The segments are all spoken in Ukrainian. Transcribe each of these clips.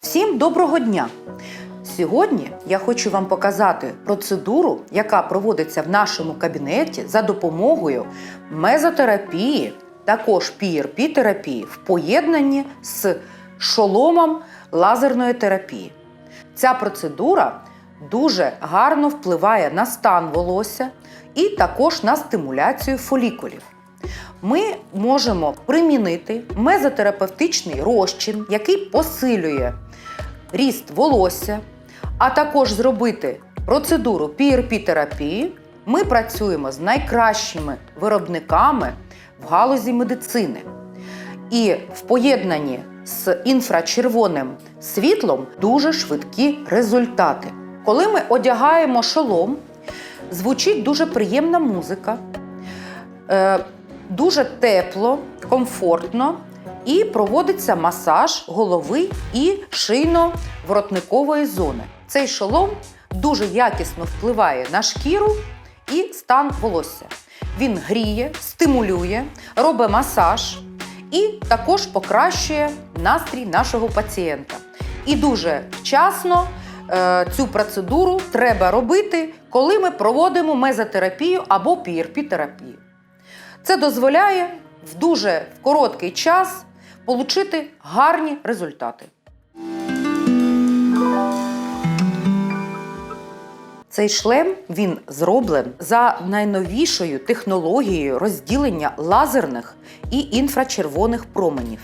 Всім доброго дня! Сьогодні я хочу вам показати процедуру, яка проводиться в нашому кабінеті за допомогою мезотерапії, також PRP-терапії в поєднанні з шоломом лазерної терапії. Ця процедура дуже гарно впливає на стан волосся і також на стимуляцію фолікулів. Ми можемо примінити мезотерапевтичний розчин, який посилює ріст волосся, а також зробити процедуру PRP-терапії. Ми працюємо з найкращими виробниками в галузі медицини. І в поєднанні з інфрачервоним світлом дуже швидкі результати. Коли ми одягаємо шолом, звучить дуже приємна музика, е, дуже тепло, комфортно і проводиться масаж голови і шийно-воротникової зони. Цей шолом дуже якісно впливає на шкіру і стан волосся. Він гріє, стимулює, робить масаж і також покращує настрій нашого пацієнта. І дуже вчасно е, цю процедуру треба робити, коли ми проводимо мезотерапію або PRP-терапію. Це дозволяє в дуже короткий час отримати гарні результати. Цей шлем він зроблен за найновішою технологією розділення лазерних і інфрачервоних променів.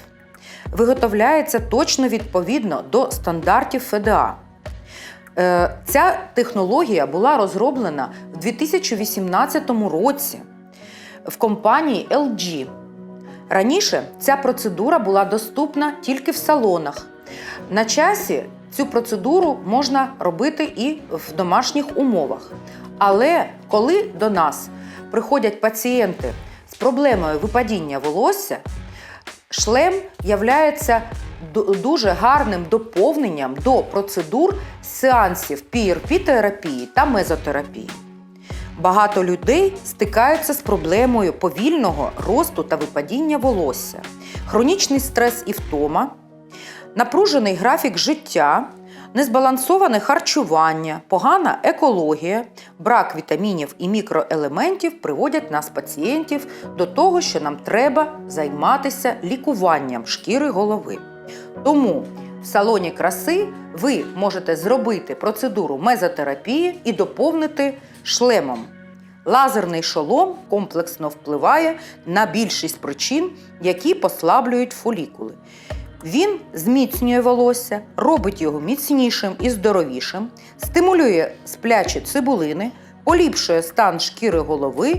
Виготовляється точно відповідно до стандартів ФДА. Е, Ця технологія була розроблена в 2018 році в компанії LG. Раніше ця процедура була доступна тільки в салонах. На часі цю процедуру можна робити і в домашніх умовах. Але коли до нас приходять пацієнти з проблемою випадіння волосся, шлем являється дуже гарним доповненням до процедур сеансів PRP-терапії та мезотерапії. Багато людей стикаються з проблемою повільного росту та випадіння волосся, хронічний стрес і втома, напружений графік життя, незбалансоване харчування, погана екологія, брак вітамінів і мікроелементів приводять нас, пацієнтів, до того, що нам треба займатися лікуванням шкіри голови. Тому салоні краси ви можете зробити процедуру мезотерапії і доповнити шлемом. Лазерний шолом комплексно впливає на більшість причин, які послаблюють фолікули. Він зміцнює волосся, робить його міцнішим і здоровішим, стимулює сплячі цибулини, поліпшує стан шкіри голови.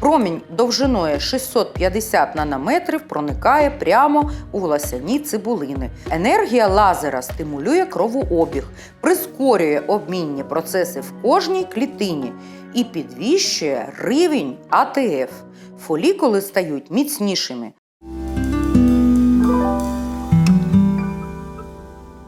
Промінь довжиною 650 нанометрів проникає прямо у власяні цибулини. Енергія лазера стимулює кровообіг, прискорює обмінні процеси в кожній клітині і підвищує рівень АТФ. Фолікули стають міцнішими,